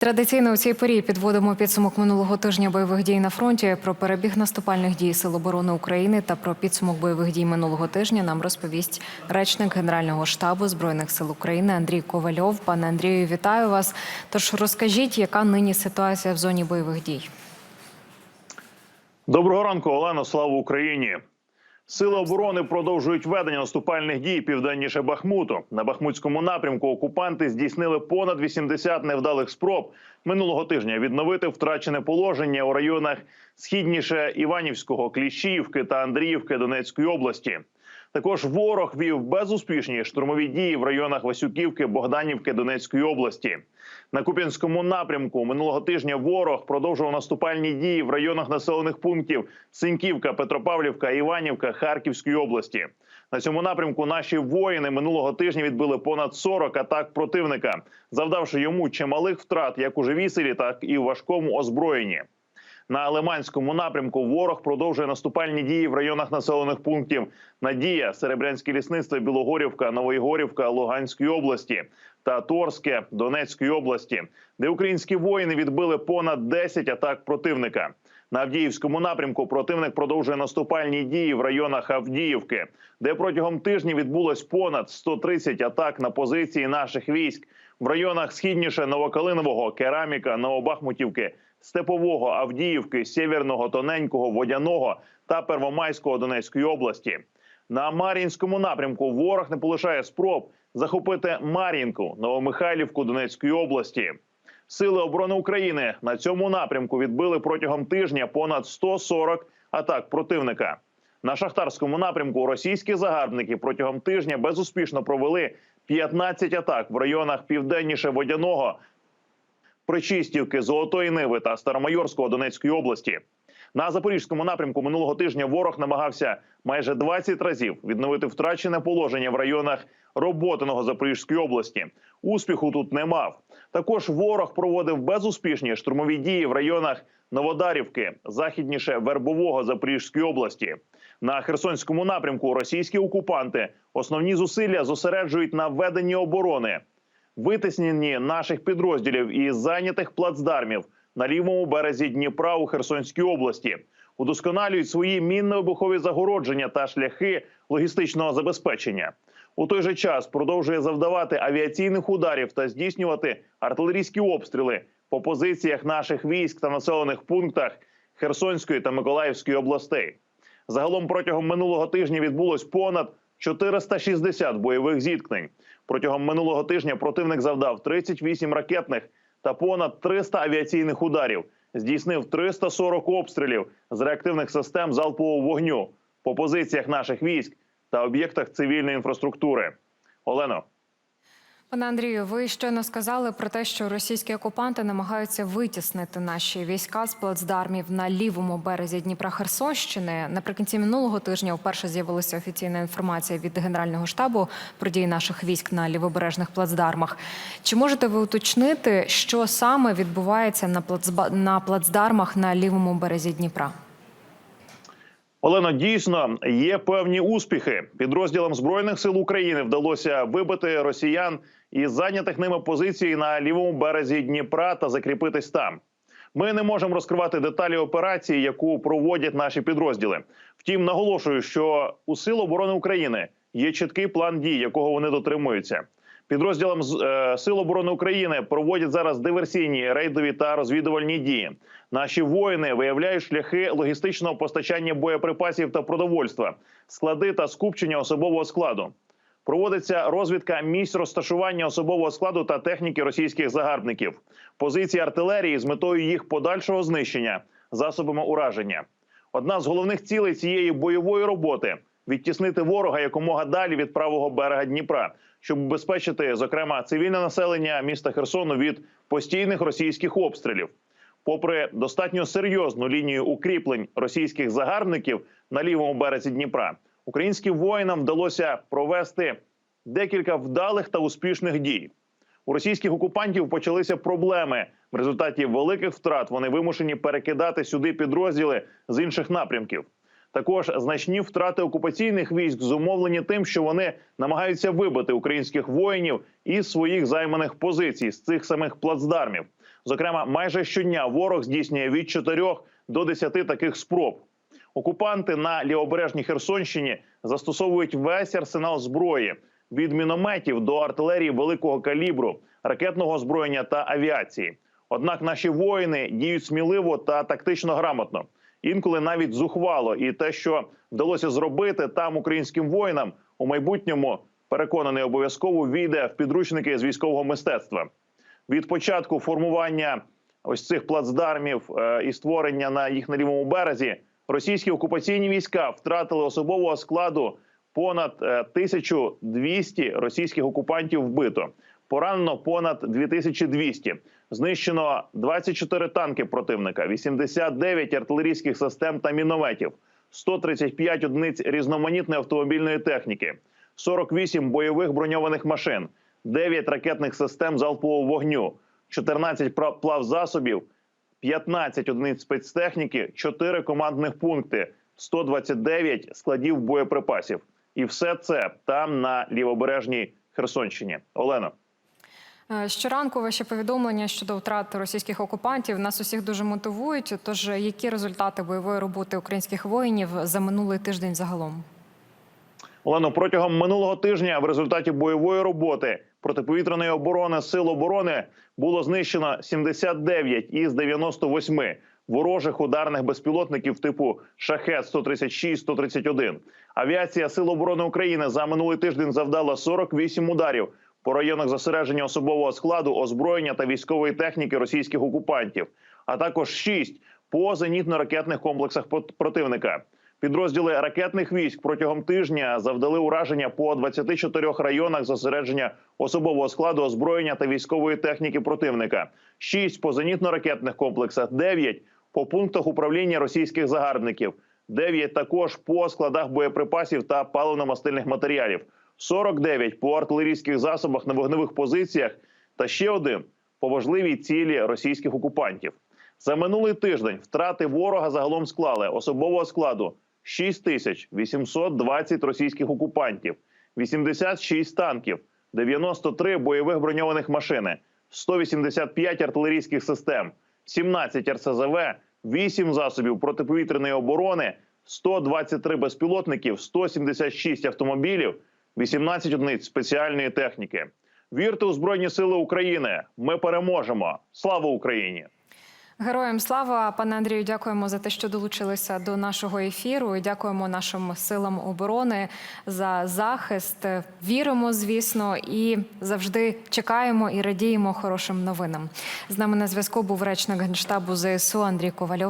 Традиційно у цій порі підводимо підсумок минулого тижня бойових дій на фронті. Про перебіг наступальних дій Сил оборони України та про підсумок бойових дій минулого тижня нам розповість речник Генерального штабу збройних сил України Андрій Ковальов. Пане Андрію, вітаю вас. Тож розкажіть, яка нині ситуація в зоні бойових дій? Доброго ранку, Олено. Слава Україні. Сили оборони продовжують ведення наступальних дій південніше Бахмуту. На Бахмутському напрямку окупанти здійснили понад 80 невдалих спроб минулого тижня відновити втрачене положення у районах східніше Іванівського, Кліщівки та Андріївки Донецької області. Також ворог вів безуспішні штурмові дії в районах Васюківки, Богданівки Донецької області. На Куп'янському напрямку минулого тижня ворог продовжував наступальні дії в районах населених пунктів Синьківка, Петропавлівка, Іванівка Харківської області. На цьому напрямку наші воїни минулого тижня відбили понад 40 атак противника, завдавши йому чималих втрат як у живій силі, так і у важкому озброєнні. На Лиманському напрямку ворог продовжує наступальні дії в районах населених пунктів Надія, Серебрянське лісництво, Білогорівка, Новоігорівка Луганської області та Торське Донецької області, де українські воїни відбили понад 10 атак противника. На Авдіївському напрямку противник продовжує наступальні дії в районах Авдіївки, де протягом тижня відбулось понад 130 атак на позиції наших військ в районах східніше Новокалинового, Кераміка, Новобахмутівки, Степового, Авдіївки, Сєвєрного, Тоненького, Водяного та Первомайського Донецької області. На Мар'їнському напрямку ворог не полишає спроб захопити Мар'їнку, Новомихайлівку Донецької області. Сили оборони України на цьому напрямку відбили протягом тижня понад 140 атак противника. На шахтарському напрямку російські загарбники протягом тижня безуспішно провели 15 атак в районах південніше Водяного, Причистівки, Золотої Ниви та Старомайорського Донецької області. На запорізькому напрямку минулого тижня ворог намагався майже 20 разів відновити втрачене положення в районах Роботиного Запорізької області. Успіху тут не мав. Також ворог проводив безуспішні штурмові дії в районах Новодарівки, західніше Вербового Запорізької області. На Херсонському напрямку російські окупанти основні зусилля зосереджують на веденні оборони витисненні наших підрозділів із зайнятих плацдармів на лівому березі Дніпра у Херсонській області, удосконалюють свої мінно-вибухові загородження та шляхи логістичного забезпечення. У той же час продовжує завдавати авіаційних ударів та здійснювати артилерійські обстріли по позиціях наших військ та населених пунктах Херсонської та Миколаївської областей. Загалом протягом минулого тижня відбулось понад 460 бойових зіткнень. Протягом минулого тижня противник завдав 38 ракетних та понад 300 авіаційних ударів, здійснив 340 обстрілів з реактивних систем залпового вогню по позиціях наших військ та об'єктах цивільної інфраструктури. Олено. Пане Андрію, ви щойно сказали про те, що російські окупанти намагаються витіснити наші війська з плацдармів на лівому березі Дніпра Херсонщини. Наприкінці минулого тижня вперше з'явилася офіційна інформація від Генерального штабу про дії наших військ на лівобережних плацдармах. Чи можете ви уточнити, що саме відбувається на плацдармах на лівому березі Дніпра? Олено, дійсно є певні успіхи. Підрозділам збройних сил України вдалося вибити росіян із зайнятих ними позицій на лівому березі Дніпра та закріпитись там. Ми не можемо розкривати деталі операції, яку проводять наші підрозділи. Втім, наголошую, що у Сил оборони України є чіткий план дій, якого вони дотримуються. Підрозділам е, Сил оборони України проводять зараз диверсійні рейдові та розвідувальні дії. Наші воїни виявляють шляхи логістичного постачання боєприпасів та продовольства, склади та скупчення особового складу. Проводиться розвідка місць розташування особового складу та техніки російських загарбників, позиції артилерії з метою їх подальшого знищення засобами ураження. Одна з головних цілей цієї бойової роботи відтіснити ворога якомога далі від правого берега Дніпра, щоб убезпечити, зокрема, цивільне населення міста Херсону від постійних російських обстрілів. Попри достатньо серйозну лінію укріплень російських загарбників на лівому березі Дніпра, українським воїнам вдалося провести декілька вдалих та успішних дій. У російських окупантів почалися проблеми. В результаті великих втрат вони вимушені перекидати сюди підрозділи з інших напрямків. Також значні втрати окупаційних військ зумовлені тим, що вони намагаються вибити українських воїнів із своїх займаних позицій з цих самих плацдармів. Зокрема, майже щодня ворог здійснює від 4 до 10 таких спроб. Окупанти на лівобережній Херсонщині застосовують весь арсенал зброї від мінометів до артилерії великого калібру, ракетного озброєння та авіації. Однак наші воїни діють сміливо та тактично грамотно, інколи навіть зухвало. І те, що вдалося зробити там українським воїнам у майбутньому, переконаний обов'язково війде в підручники з військового мистецтва. Від початку формування ось цих плацдармів е, і створення на їх на лівому березі російські окупаційні війська втратили особового складу понад е, 1200 російських окупантів вбито. Поранено понад 2200. Знищено 24 танки противника, 89 артилерійських систем та мінометів, 135 одиниць різноманітної автомобільної техніки, 48 бойових броньованих машин, 9 ракетних систем залпового вогню, 14 пра- плавзасобів, 15 одиниць спецтехніки, 4 командних пункти, 129 складів боєприпасів. І все це там на лівобережній Херсонщині. Олено. Е, Щоранку ваші повідомлення щодо втрат російських окупантів нас усіх дуже мотивують. Тож, які результати бойової роботи українських воїнів за минулий тиждень загалом? Олено, протягом минулого тижня в результаті бойової роботи протиповітряної оборони сил оборони було знищено 79 із 98 ворожих ударних безпілотників типу шахет 136 131 Авіація Сил оборони України за минулий тиждень завдала 48 ударів по районах зосередження особового складу, озброєння та військової техніки російських окупантів, а також 6 по зенітно-ракетних комплексах противника. Підрозділи ракетних військ протягом тижня завдали ураження по 24 районах зосередження особового складу озброєння та військової техніки противника, 6 по зенітно-ракетних комплексах, 9 по пунктах управління російських загарбників, 9 також по складах боєприпасів та паливно-мастильних матеріалів, 49 по артилерійських засобах на вогневих позиціях та ще один по важливій цілі російських окупантів. За минулий тиждень втрати ворога загалом склали особового складу 6820 російських окупантів, 86 танків, 93 бойових броньованих машини, 185 артилерійських систем, 17 РСЗВ, 8 засобів протиповітряної оборони, 123 безпілотників, 176 автомобілів, 18 одиниць спеціальної техніки. Вірте у Збройні Сили України! Ми переможемо! Слава Україні! Героям слава, пане Андрію, дякуємо за те, що долучилися до нашого ефіру. Дякуємо нашим силам оборони за захист. Віримо, звісно, і завжди чекаємо і радіємо хорошим новинам. З нами на зв'язку був речник генштабу ЗСУ Андрій Ковальов.